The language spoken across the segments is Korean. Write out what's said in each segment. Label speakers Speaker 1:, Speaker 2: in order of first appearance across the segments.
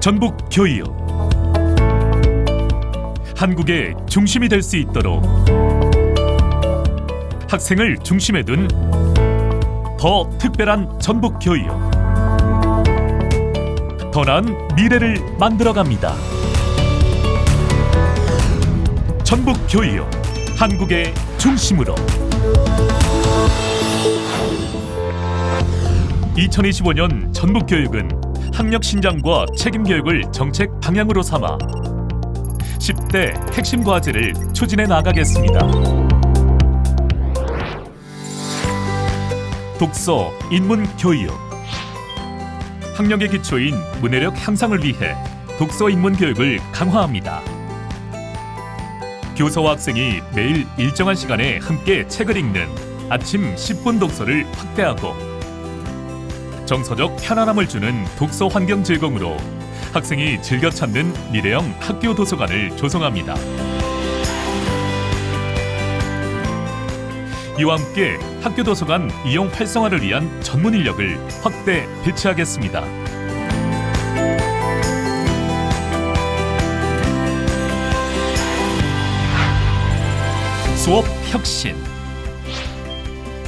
Speaker 1: 전북 교육 한국의 중심이 될 수 있도록 학생을 중심에 둔 더 특별한 전북 교육 더 나은 미래를 만들어 갑니다. 전북 교육 한국의 중심으로 2025년 전북 교육은 학력 신장과 책임 교육을 정책 방향으로 삼아 10대 핵심 과제를 추진해 나가겠습니다. 독서, 인문 교육 학력의 기초인 문해력 향상을 위해 독서 인문 교육을 강화합니다. 교사와 학생이 매일 일정한 시간에 함께 책을 읽는 아침 10분 독서를 확대하고 정서적 편안함을 주는 독서 환경 제공으로 학생이 즐겨 찾는 미래형 학교 도서관을 조성합니다. 이와 함께 학교 도서관 이용 활성화를 위한 전문 인력을 확대 배치하겠습니다. 수업 혁신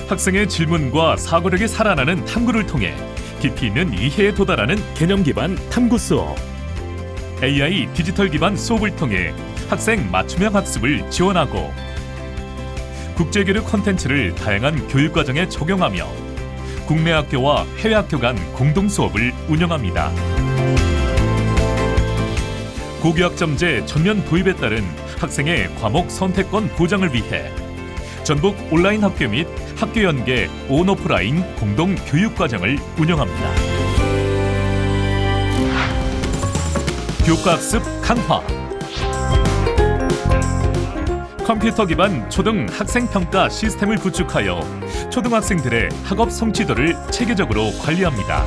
Speaker 1: 학생의 질문과 사고력이 살아나는 탐구를 통해 깊이 있는 이해에 도달하는 개념 기반 탐구 수업 AI 디지털 기반 수업을 통해 학생 맞춤형 학습을 지원하고 국제교류 콘텐츠를 다양한 교육 과정에 적용하며 국내 학교와 해외 학교 간 공동 수업을 운영합니다. 고교학점제 전면 도입에 따른 학생의 과목 선택권 보장을 위해 전북 온라인 학교 및 학교 연계 온오프라인 공동 교육 과정을 운영합니다. 교과 학습 강화 컴퓨터 기반 초등 학생 평가 시스템을 구축하여 초등학생들의 학업 성취도를 체계적으로 관리합니다.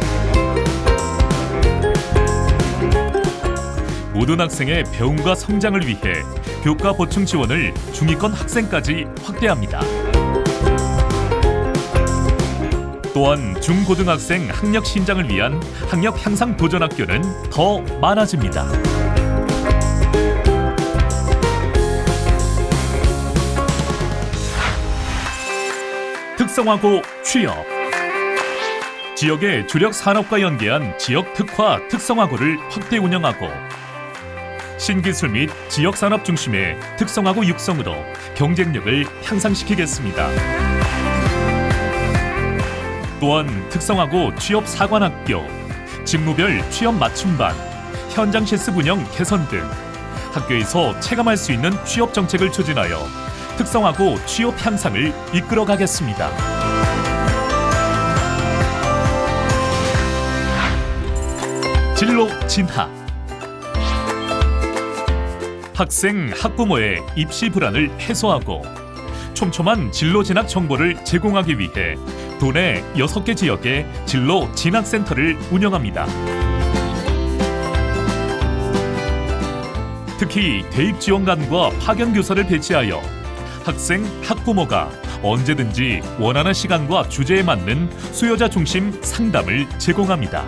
Speaker 1: 모든 학생의 배움과 성장을 위해 교과 보충 지원을 중위권 학생까지 확대합니다. 또한 중고등학생 학력 신장을 위한 학력 향상 도전 학교는 더 많아집니다. 특성화고 취업 지역의 주력 산업과 연계한 지역 특화 특성화고를 확대 운영하고 신기술 및 지역 산업 중심의 특성화고 육성으로 경쟁력을 향상시키겠습니다. 또한 특성화고 취업 사관학교, 직무별 취업 맞춤반, 현장 실습 운영 개선 등 학교에서 체감할 수 있는 취업 정책을 추진하여 특성화고 취업 향상을 이끌어 가겠습니다. 진로 진학 학생 학부모의 입시 불안을 해소하고 촘촘한 진로 진학 정보를 제공하기 위해 도내 6개 지역에 진로 진학센터를 운영합니다. 특히 대입 지원관과 파견 교사를 배치하여 학생, 학부모가 언제든지 원하는 시간과 주제에 맞는 수요자 중심 상담을 제공합니다.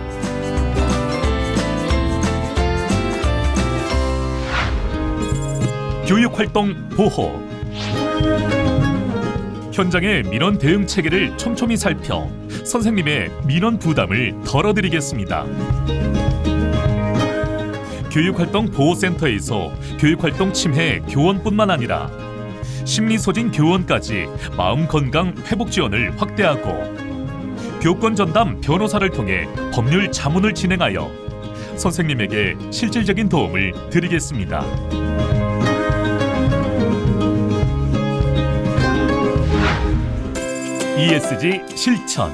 Speaker 1: 교육활동 보호 현장의 민원 대응 체계를 촘촘히 살펴 선생님의 민원 부담을 덜어드리겠습니다. 교육활동 보호센터에서 교육활동 침해 교원뿐만 아니라 심리 소진 교원까지 마음 건강 회복 지원을 확대하고 교권 전담 변호사를 통해 법률 자문을 진행하여 선생님에게 실질적인 도움을 드리겠습니다. ESG 실천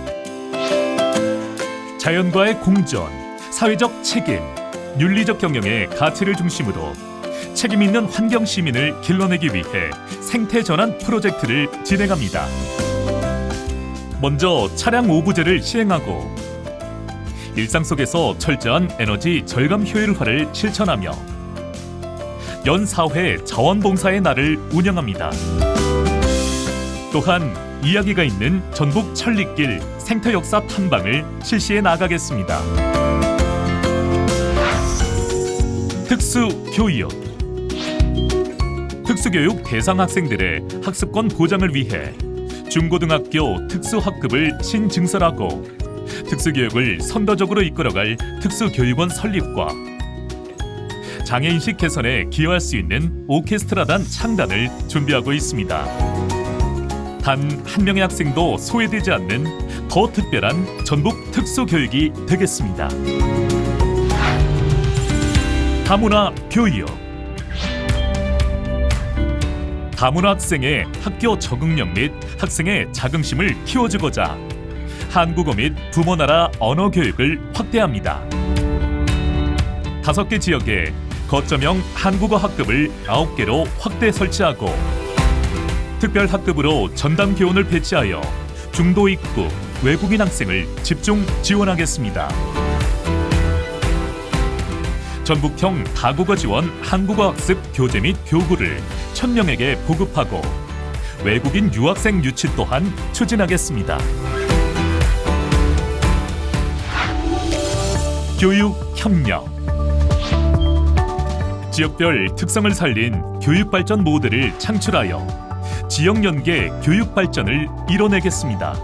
Speaker 1: 자연과의 공존, 사회적 책임, 윤리적 경영의 가치를 중심으로 책임 있는 환경 시민을 길러내기 위해 생태 전환 프로젝트를 진행합니다. 먼저 차량 오부제를 시행하고 일상 속에서 철저한 에너지 절감 효율화를 실천하며 연 4회 자원봉사의 날을 운영합니다. 또한 이야기가 있는 전북 천리길 생태 역사 탐방을 실시해 나가겠습니다. 특수 교육 특수교육 대상 학생들의 학습권 보장을 위해 중고등학교 특수학급을 신증설하고 특수교육을 선도적으로 이끌어갈 특수교육원 설립과 장애인식 개선에 기여할 수 있는 오케스트라단 창단을 준비하고 있습니다. 단 한 명의 학생도 소외되지 않는 더 특별한 전북 특수교육이 되겠습니다. 다문화 교육 다문화 학생의 학교 적응력 및 학생의 자긍심을 키워주고자 한국어 및 부모 나라 언어 교육을 확대합니다. 다섯 개 지역에 거점형 한국어 학급을 아홉 개로 확대 설치하고 특별 학급으로 전담 교원을 배치하여 중도 입국 외국인 학생을 집중 지원하겠습니다. 전북형 다국어 지원 한국어 학습 교재 및 교구를 천명에게 보급하고 외국인 유학생 유치 또한 추진하겠습니다. 교육 협력 지역별 특성을 살린 교육 발전 모델을 창출하여 지역 연계 교육 발전을 이뤄내겠습니다.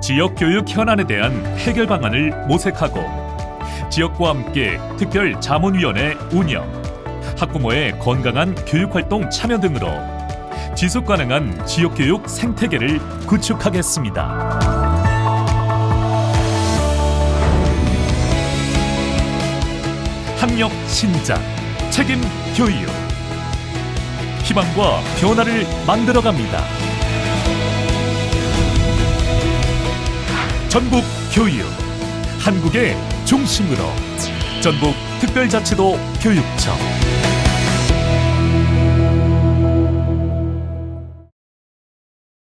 Speaker 1: 지역 교육 현안에 대한 해결 방안을 모색하고 지역과 함께 특별 자문위원회 운영, 학부모의 건강한 교육 활동 참여 등으로 지속 가능한 지역 교육 생태계를 구축하겠습니다. 학력 신장, 책임 교육, 희망과 변화를 만들어갑니다. 전북 교육, 한국의 중심으로 전북 특별자치도 교육청.